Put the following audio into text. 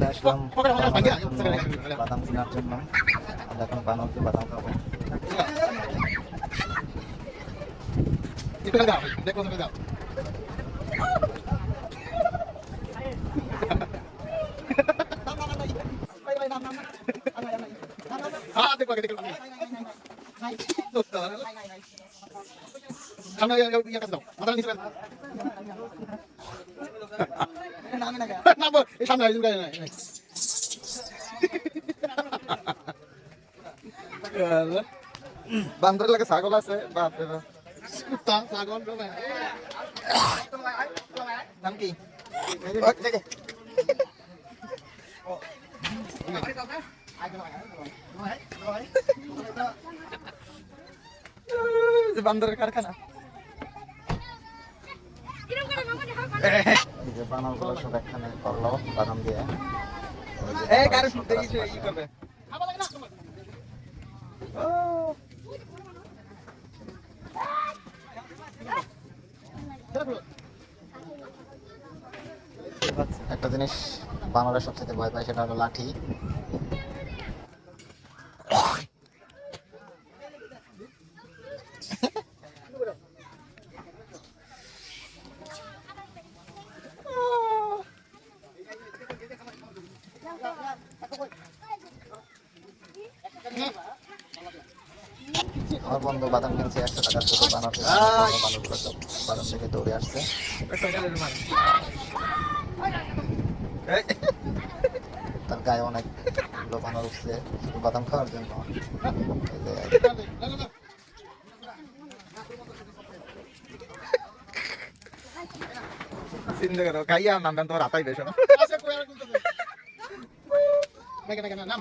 চলে আসলাম বাদামের জন্য, বাদাম কেনার জন্য আমরা এখন বানাতে বাদাম খাব একটু দেখো সামনে ইয়ে কাছে দাও মাথা নিচে না এই সামনে আইজু গায় না লাগে ছাগল আছে বাপ রে বাপ কুত্তা ছাগল তো নাম কি বান্দরের কারখানা যে বানামগুলো সব একখানে করল বাদাম দিয়ে। একটা জিনিস বানরের সবচেয়ে ভয় পায় সেটা হলো লাঠি। আমার বন্ধু বাদাম কিনছে একশো টাকার বানাতে। সব বাদাম থেকে দৌড়ে আসছে। তার গায়ে অনেক বানর উঠছে বাদাম খাওয়ার জন্য। চিন্তা করো খাইয়া নাম তোমার হাতাই বেশ। নাম